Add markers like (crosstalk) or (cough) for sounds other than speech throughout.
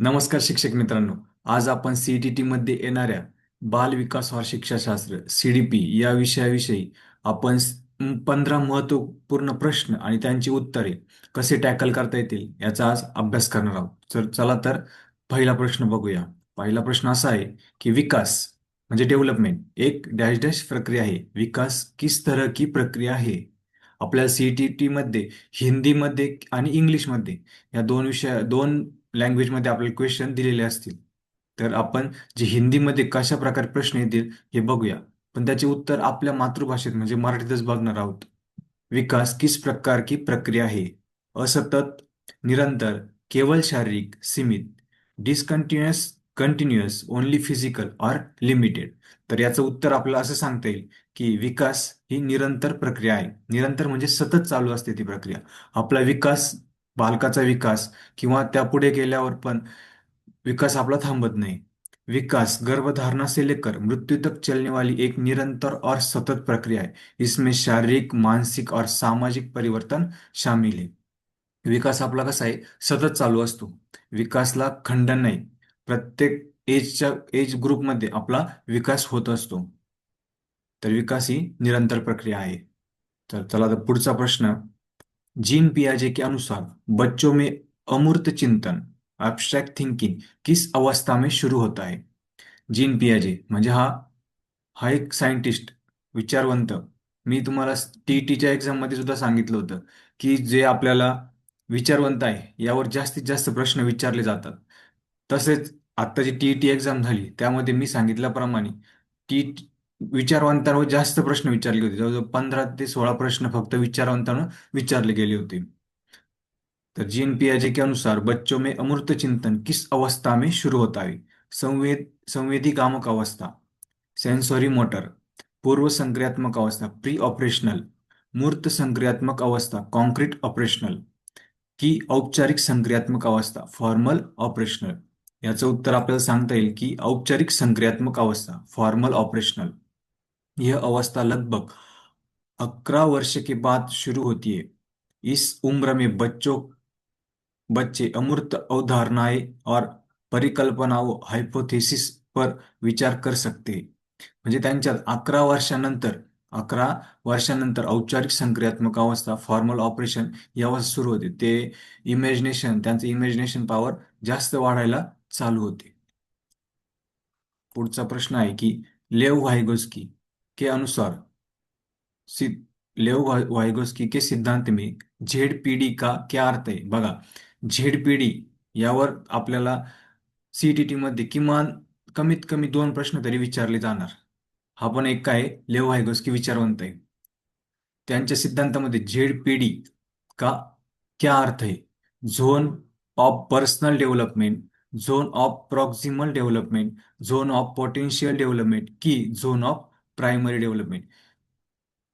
नमस्कार शिक्षक मित्रांनो. आज आपण सीईटी मध्ये येणाऱ्या बाल विकास व शिक्षाशास्त्र सीडीपी या विषयाविषयी आपण पंधरा महत्त्वपूर्ण प्रश्न आणि त्यांची उत्तरे कसे टॅकल करता येतील याचा आज अभ्यास करणार आहोत. तर चला तर पहिला प्रश्न बघूया. पहिला प्रश्न असा आहे की विकास म्हणजे डेव्हलपमेंट. एक डॅश डॅश प्रक्रिया आहे. विकास किस तरह की प्रक्रिया आहे? आपल्याला सीईटी मध्ये हिंदीमध्ये आणि इंग्लिशमध्ये या दोन विषय दोन लँग्वेजमध्ये आपल्याला क्वेश्चन दिलेले असतील. तर आपण जे हिंदीमध्ये कशा प्रकारे प्रश्न येतील हे बघूया. पण त्याचे उत्तर आपल्या मातृभाषेत म्हणजे मराठीतच बघणार आहोत. विकास किस प्रकार की प्रक्रिया है असतत निरंतर केवळ शारीरिक सीमित discontinuous continuous only physical or limited तर याचं उत्तर आपल्याला असं सांगता येईल की विकास ही निरंतर प्रक्रिया आहे. निरंतर म्हणजे सतत चालू असते ती प्रक्रिया. आपला विकास बालकाचा विकास किंवा त्यापुढे गेल्यावर पण विकास आपला थांबत नाही. विकास गर्भधारणा से लेकर मृत्यु तक चलने वाली एक निरंतर और सतत प्रक्रिया है इसमें शारीरिक मानसिक और सामाजिक परिवर्तन शामिल है विकास आपला कसा आहे? सतत चालू असतो. विकासला खंडन नाही. प्रत्येक एजच्या एज ग्रुपमध्ये आपला विकास होत असतो. तर विकास ही निरंतर प्रक्रिया आहे. तर चला तर पुढचा प्रश्न. जीन पियाजे के अनुसार बच्चों में अमूर्त चिंतन एब्स्ट्रैक्ट थिंकिंग किस अवस्था में शुरू होता है? जीन पियाजे म्हणजे हा हा एक सायंटिस्ट विचारवंत. मी तुम्हाला टी टीच्या एक्झाममध्ये सुद्धा सांगितलं होतं की जे आपल्याला विचारवंत आहे यावर जास्तीत जास्त प्रश्न विचारले जातात. तसेच आत्ता जी टी एक्झाम झाली त्यामध्ये मी सांगितल्याप्रमाणे टी विचारवंतांवर जास्त प्रश्न विचारले होते. जवळजवळ पंधरा ते सोळा प्रश्न फक्त विचारवंतांना विचारले गेले होते. तर जीन पियाजे के अनुसार बच्चों में अमूर्त चिंतन किस अवस्था में शुरू होता है? संवेद संवेदी कामक अवस्था सेंसोरी मोटर पूर्व संक्रियात्मक अवस्था प्री ऑपरेशनल मूर्त संक्रियात्मक अवस्था कॉन्क्रीट ऑपरेशनल की औपचारिक संक्रियात्मक अवस्था फॉर्मल ऑपरेशनल याचं उत्तर आपल्याला सांगता येईल की औपचारिक संक्रियात्मक अवस्था फॉर्मल ऑपरेशनल यह अवस्था लगभग अकरा वर्ष के बाद शुरू होती है। इस उम्र में बच्चों बच्चे अमूर्त अवधारणाएं और परिकल्पनाओं हायपोथेसिस पर विचार कर सकते म्हणजे त्यांच्यात अकरा वर्षानंतर अकरा वर्षानंतर औपचारिक संक्रियात्मक अवस्था फॉर्मल ऑपरेशन यावर सुरू होते. ते इमॅजिनेशन त्यांचं इमॅजिनेशन पॉवर जास्त वाढायला चालू होते. पुढचा प्रश्न आहे की लेव व्हायगोस्की के अनुसार लेव वायगोस्की के सिद्धांत में झेड पीडी का क्या अर्थ आहे बघा झेड पीडी यावर आपल्याला सीटीटी मध्ये किमान कमीत कमी दोन प्रश्न तरी विचारले जाणार. हा पण एक काय लेव व्हायगोस्की विचारवंत आहे. त्यांच्या सिद्धांतामध्ये झेड पीडी का क्या अर्थ आहे? Zone of personal development zone of proximal development zone of potential development की झोन ऑफ प्रायमरी डेव्हलपमेंट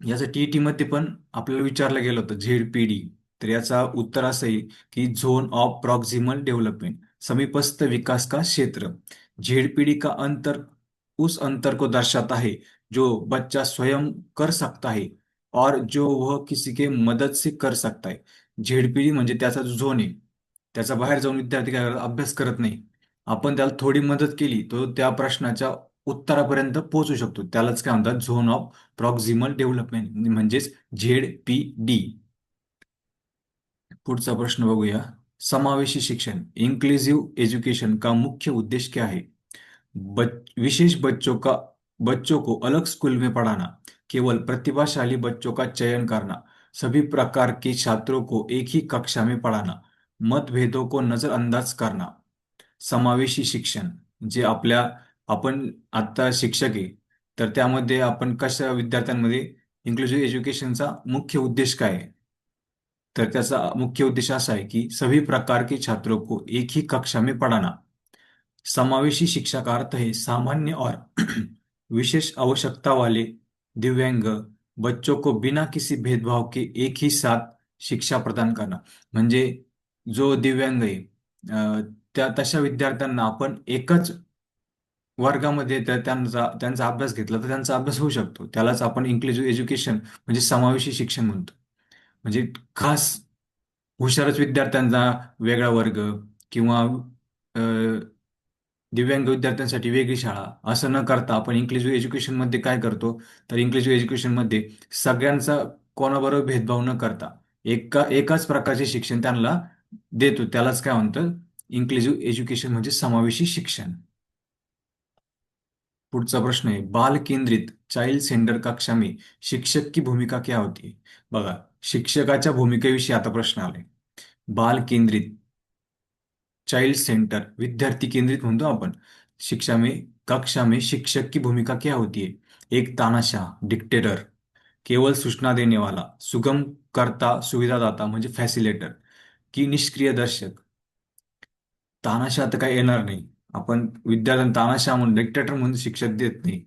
याचं टीईटी मध्ये पण आपल्याला विचारलं गेलं होतं झेड पी डी तर याचा उत्तर असं आहे की झोन ऑफ प्रॉक्झिमल डेव्हलपमेंट समीपस्थ विकास का क्षेत्र. झेड पी डी का अंतर उस अंतर को दर्शाता है जो बच्चा स्वयं कर सकता है और जो वह किसी के मदद से कर सकता है. झेड पी डी म्हणजे त्याचा जो झोन आहे त्याचा बाहेर जाऊन विद्यार्थी काय अभ्यास करत नाही. आपण त्याला थोडी मदत केली तो त्या प्रश्नाच्या उत्तरापर्यंत पोहोचू शकतो. त्यालाच काय म्हणतात? झोन ऑफ प्रॉक्झिमल डेव्हलपमेंट म्हणजेच झेड पी डी पुढचा प्रश्न बघूया. समावेशी शिक्षण इन्क्लुझिव्ह एजुकेशन का मुख्य उद्देश्य क्या है बच, विशेष बच्चों का बच्चों को अलग स्कूल में पढ़ाना केवल प्रतिभाशाली बच्चों का चयन करना सभी प्रकार के छात्रों को एक ही कक्षा में पढ़ाना मतभेदों को नजरअंदाज करना। समावेशी शिक्षण जे आपल्या आपण आता शिक्षक आहे तर त्यामध्ये आपण कशा विद्यार्थ्यांमध्ये इन्क्लुसिव्ह एज्युकेशनचा मुख्य उद्देश काय आहे? तर त्याचा मुख्य उद्देश असा आहे की सभी प्रकार के छात्रों को एक ही कक्षा में पढ़ाना. समावेशी शिक्षा का अर्थ है सामान्य और (clears throat) विशेष आवश्यकता वाले दिव्यांग बच्चों को बिना किसी भेदभाव के एक ही साथ शिक्षा प्रदान करना. म्हणजे जो दिव्यांग आहे त्या तशा विद्यार्थ्यांना आपण एकच वर्गामध्ये त्यांचा त्यांचा अभ्यास घेतला तर त्यांचा अभ्यास होऊ शकतो. त्यालाच आपण इन्क्लुझिव्ह एज्युकेशन म्हणजे समावेशी शिक्षण म्हणतो. म्हणजे खास हुशारच विद्यार्थ्यांचा वेगळा वर्ग किंवा दिव्यांग विद्यार्थ्यांसाठी वेगळी शाळा असं न करता आपण इन्क्लुझिव्ह एज्युकेशनमध्ये काय करतो? तर इन्क्लुझिव्ह एज्युकेशनमध्ये सगळ्यांचा कोणाबरोबर भेदभाव न करता एका एकाच प्रकारचे शिक्षण त्यांना देतो. त्यालाच काय म्हणतं इन्क्लुझिव्ह एज्युकेशन म्हणजे समावेशी शिक्षण. पुढचा प्रश्न आहे बाल केंद्रित चाइल्ड सेंटर कक्षा में शिक्षक की भूमिका क्या होती? है बघा शिक्षकाच्या भूमिकेविषयी आता प्रश्न आलाय. बाल केंद्रित चाइल्ड सेंटर विद्यार्थी केंद्रित म्हणतो आपण. शिक्षा में कक्षा में शिक्षक की भूमिका क्या होती है एक तानाशाह डिक्टेटर केवळ सूचना देने वाला सुगम करता सुविधादाता म्हणजे फॅसिलेटर की निष्क्रिय दर्शक. तानाशाह तर काही येणार नाही. आपण विद्यार्थ्यांना तानाशा म्हणून डिक्टेटर म्हणून शिक्षक देत नाही.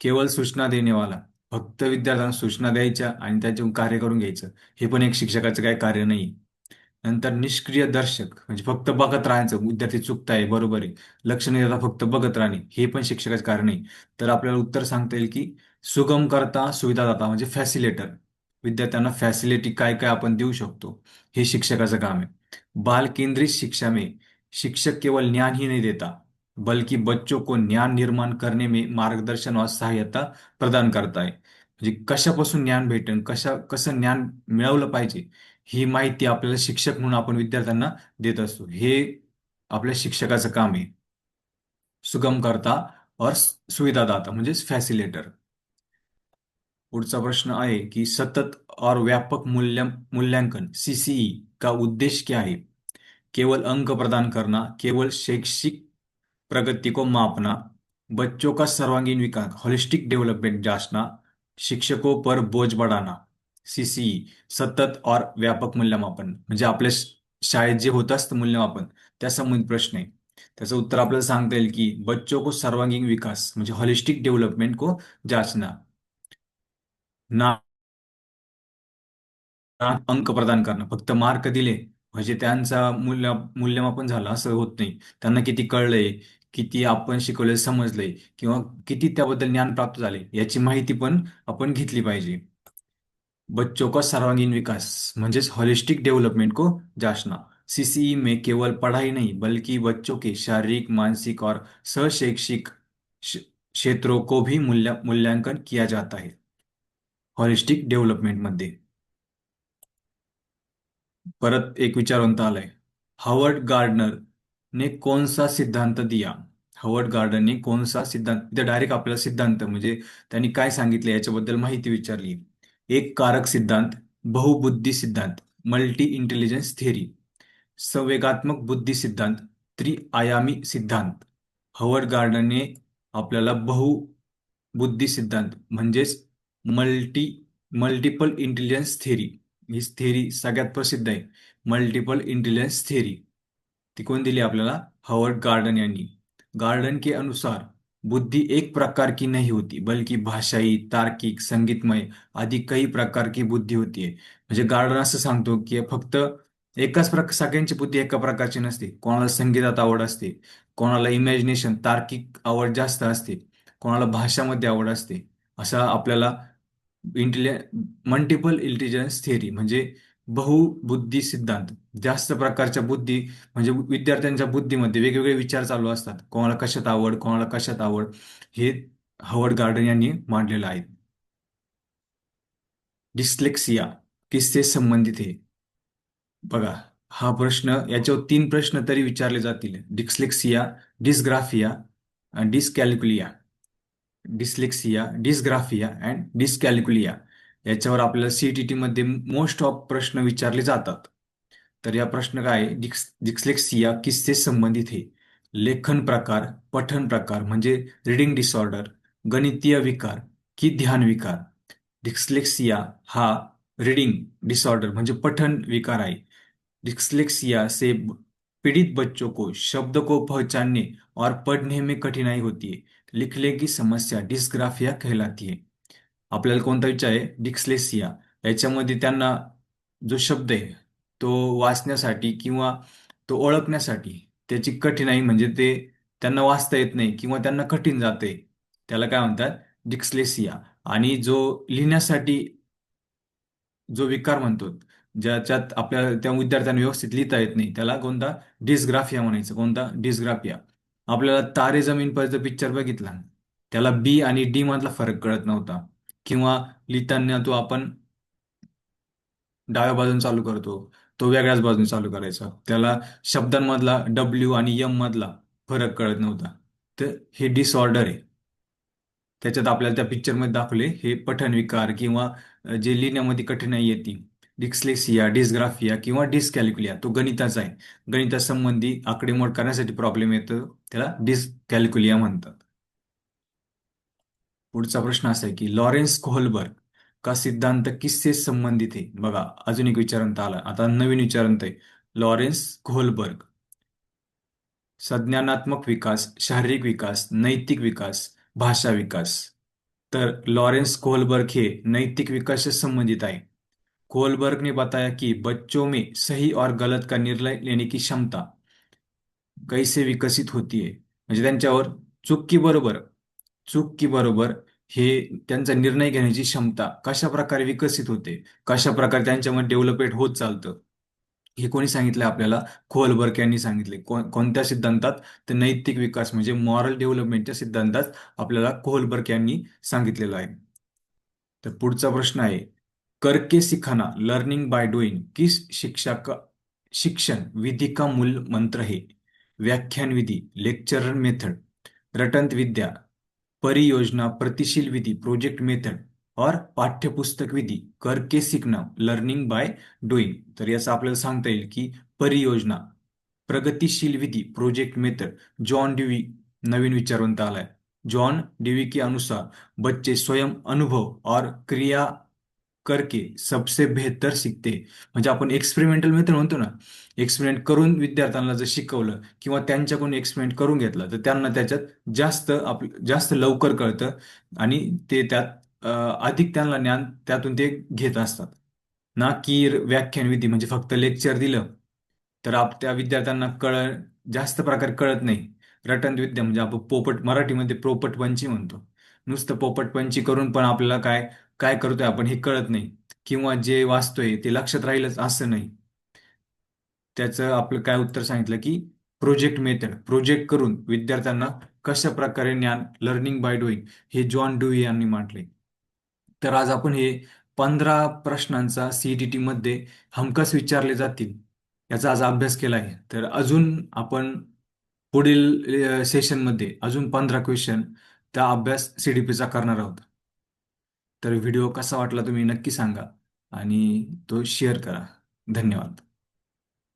केवळ सूचना देणेवाला. फक्त विद्यार्थ्यांना सूचना द्यायच्या आणि त्याच्यावर कार्य करून घ्यायचं. हे पण एक शिक्षकाचं काही कार्य नाही नंतर निष्क्रिय दर्शक म्हणजे फक्त बघत राहायचं विद्यार्थी चुकताय बरोबर आहे. लक्ष न देता फक्त बघत राहणे हे पण शिक्षकाचं कार्य नाही. तर आपल्याला उत्तर सांगता येईल की सुगम करता सुविधादाता म्हणजे फॅसिलेटर विद्यार्थ्यांना फॅसिलिटी काय काय आपण देऊ शकतो हे शिक्षकाचं काम आहे. बाल केंद्रित शिक्षा में शिक्षक केवल ज्ञान ही नहीं देता बल्कि बच्चों को ज्ञान निर्माण करने में मार्गदर्शन और सहायता प्रदान करता है। म्हणजे कशापासून ज्ञान भेटेल कशा कसं ज्ञान मिळवलं पाहिजे ही माहिती आपल्याला शिक्षक म्हणून आपण विद्यार्थ्यांना देत असतो. हे आपल्या शिक्षकाचं काम आहे. सुगम करता और सुविधादाता म्हणजेच फॅसिलेटर पुढचा प्रश्न आहे की सतत और व्यापक मूल्य मूल्यांकन सीसीई का उद्देश क्या है केवल अंक प्रदान करना, केवल शैक्षिक प्रगति को मापना, बच्चों का सर्वांगीण विकास होलिस्टिक डेवलपमेंट जांचना, शिक्षकों पर बोझ बढ़ाना सीसीई सतत और व्यापक मूल्यमापन आपल्या शाळेत जे होत मूल्यमापन संबंधित प्रश्न त्याचं उत्तर आपल्याला सांगता की बच्चों को सर्वांगीण विकास होलिस्टिक डेव्हलपमेंट को जांचना. ना अंक प्रदान करणं, फक्त मार्क दिले म्हणजे त्यांचा मूल्य मूल्यमापन झालं असं होत नाही. त्यांना किती कळलंय किती आपण शिकवलंय समजलंय किंवा किती त्याबद्दल ज्ञान प्राप्त झाले याची माहिती पण आपण घेतली पाहिजे. बच्चों का सर्वांगीण विकास म्हणजेच हॉलिस्टिक डेवलपमेंट को जांचना. सीसीई में केवल पढ़ाई नहीं बल्कि बच्चों के शारीरिक मानसिक और सशैक्षिक क्षेत्रों को भी मूल्य मूल्यांकन किया जाता है। हॉलिस्टिक डेव्हलपमेंटमध्ये. परत एक विचारवंत आलाय. हवर्ड गार्डनर ने कौन सा सिद्धांत दिया? हवर्ड गार्डनने कोण सा सिद्धांत ते डायरेक्ट आपल्याला सिद्धांत म्हणजे त्यांनी काय सांगितले याच्याबद्दल माहिती विचारली. एक कारक सिद्धांत बहुबुद्धी सिद्धांत मल्टी इंटेलिजन्स थेरी संवेगात्मक बुद्धी सिद्धांत त्रिआयामी सिद्धांत. हवर्ड गार्डनने आपल्याला बहुबुद्धी सिद्धांत म्हणजेच मल्टी मल्टिपल इंटेलिजन्स थेरी ही थेरी सगळ्यात प्रसिद्ध आहे. मल्टिपल इंटेलिजन्स थेरी ती कोण दिली आपल्याला? हवर्ड गार्डन यांनी. गार्डन के अनुसार बुद्धि एक प्रकार की नहीं होती बल्कि भाषाई तार्किक संगीतमय आदी काही प्रकार की बुद्धी होती म्हणजे गार्डन असं सांगतो की फक्त एकाच प्रकार सगळ्यांची बुद्धी एका प्रकारची नसते. कोणाला संगीतात आवड असते कोणाला इमॅजिनेशन तार्किक आवड जास्त असते कोणाला भाषामध्ये आवड असते. असा आपल्याला इंटेलिजन मल्टिपल इंटेलिजन्स थिअरी म्हणजे बहुबुद्धी सिद्धांत. जास्त प्रकारच्या बुद्धी म्हणजे विद्यार्थ्यांच्या बुद्धीमध्ये वेगवेगळे विचार चालू असतात. कोणाला कशात आवड कोणाला कशात आवड हे हवर्ड गार्डन यांनी मांडलेलं आहे. डिस्लेक्सिया किससे संबंधित हे. बघा हा प्रश्न याच्यावर तीन प्रश्न तरी विचारले जातील. Dyslexia dysgraphia dyscalculia dyslexia dysgraphia and dyscalculia याच्यावर आपल्याला सीटीटी मध्ये मोस्ट ऑफ प्रश्न विचारले जातात. तर या प्रश्न काय? डिक्स डिस्लेक्सिया किससे संबंधित हे लेखन प्रकार पठन प्रकार म्हणजे रिडिंग डिसऑर्डर गणितीय विकार की ध्यान विकार. डिस्लेक्सिया हा रीडिंग डिसऑर्डर म्हणजे पठन विकार आहे. डिस्लेक्सिया से पीड़ित बच्चों को शब्द को पहचानने और पढ़ने में कठिनाई होती है. लिखले की समस्या डिस्ग्राफिया कहलाती है आपल्याला कोणता विचार आहे? डिक्सलेसिया याच्यामध्ये त्यांना जो शब्द आहे तो वाचण्यासाठी किंवा तो ओळखण्यासाठी त्याची कठीणाई म्हणजे ते त्यांना वाचता येत नाही किंवा त्यांना कठीण जाते. त्याला काय म्हणतात? डिक्सलेसिया आणि जो लिहिण्यासाठी जो विकार म्हणतो ज्याच्यात आपल्या त्या विद्यार्थ्यांना व्यवस्थित लिहिता येत नाही त्याला कोणता? डिस्ग्राफिया म्हणायचं. कोणता? डिस्ग्राफिया आपल्याला तारे जमीन पर पिक्चर बघितला. त्याला बी आणि डी मधला फरक कळत नव्हता. किंवा लिहिताना तो आपण डाव्या बाजून चालू करतो तो वेगळ्याच बाजून चालू करायचा. त्याला शब्दांमधला डब्ल्यू आणि यम मधला फरक कळत नव्हता. तर हे डिसऑर्डर आहे. त्याच्यात आपल्याला त्या पिक्चरमध्ये दाखवले हे पठण विकार किंवा जे लिहिण्यामध्ये कठीणाई येते डिस्लेक्सिया डिस्ग्राफिया किंवा डिस्कॅल्क्युलिया तो गणिताचा आहे. गणितासंबंधी आकडेमोड करण्यासाठी प्रॉब्लेम येतो त्याला डिस्कॅल्क्युलिया म्हणतात. पुढचा प्रश्न असा आहे की लॉरेन्स कोहलबर्ग का सिद्धांत किस्से संबंधित आहे? बघा अजून एक विचारांत आला. आता नवीन विचारांत आहे. Lawrence Kohlberg. संज्ञानात्मक विकास शारीरिक विकास नैतिक विकास भाषा विकास. तर लॉरेन्स कोहलबर्ग हे नैतिक विकासाशी संबंधित आहे. कोलबर्ग ने बताया कि बच्चों में सही और गलत का निर्णय लेने की क्षमता कैसे विकसित होती है? म्हणजे त्यांच्यावर चूक की बरोबर? चूक की बरोबर हे त्यांचा निर्णय घेण्याची क्षमता कशा प्रकारे विकसित होते? कशा प्रकारे त्यांच्यामध्ये डेव्हलपमेंट होत चालतं? हे कोणी सांगितलं आपल्याला? खोलबर्ग यांनी सांगितले कोणत्या सिद्धांतात? तर नैतिक विकास म्हणजे मॉरल डेव्हलपमेंटच्या सिद्धांतात आपल्याला खोलबर्ग यांनी सांगितलेलं आहे. तर पुढचा प्रश्न आहे. करके सिखाना लर्निंग बाय डूइंग किस शिक्षा का शिक्षण विधि का मूल मंत्र है? व्याख्यान विधि लेक्चरर मेथड रटंत विद्या परियोजना प्रतिशील विधि प्रोजेक्ट मेथड और पाठ्यपुस्तक विधी करके सीखना लर्निंग बाय डुईंग तर याचं आपल्याला सांगता येईल की परियोजना प्रगतिशील विधि प्रोजेक्ट मेथड जॉन डिवी नवीन विचारवंत आलाय. जॉन डिवी के अनुसार बच्चे स्वयं अनुभव और क्रिया करके सबसे बेहतर शिकते. म्हणजे आपण एक्सपेरिमेंटल मेथड म्हणतो ना एक्सपेरिमेंट करून विद्यार्थ्यांना जर शिकवलं किंवा त्यांच्याकडून एक्सपेरिमेंट करून घेतलं तर त्यांना त्याच्यात जास्त आप जास्त लवकर कळतं आणि ते त्यात अधिक त्यांना ज्ञान त्यातून ते घेत असतात. ना की व्याख्यान विधी म्हणजे फक्त लेक्चर दिलं तर आप त्या विद्यार्थ्यांना कळ जास्त प्रकारे कळत नाही. रटन विद्या म्हणजे आपण पोपट मराठीमध्ये पोपटपंची म्हणतो. नुसतं पोपटपंची करून पण आपल्याला काय काय करतोय आपण हे कळत नाही. किंवा जे वाचतोय ते लक्षात राहीलच असं नाही. त्याचं आपलं काय उत्तर सांगितलं की प्रोजेक्ट मेथड प्रोजेक्ट करून विद्यार्थ्यांना कशा प्रकारे ज्ञान लर्निंग बाय डुईंग हे जॉन डुई यांनी म्हटले तर आज आपण हे पंधरा प्रश्नांचा सीईटीटी मध्ये हमखास विचारले जातील याचा आज अभ्यास केला आहे. तर अजून आपण पुढील सेशनमध्ये अजून पंधरा क्वेश्चन त्या अभ्यास सीडीपीचा करणार आहोत. तर व्हिडिओ कसा वाटला तुम्ही नक्की सांगा आणि तो शेअर करा. धन्यवाद.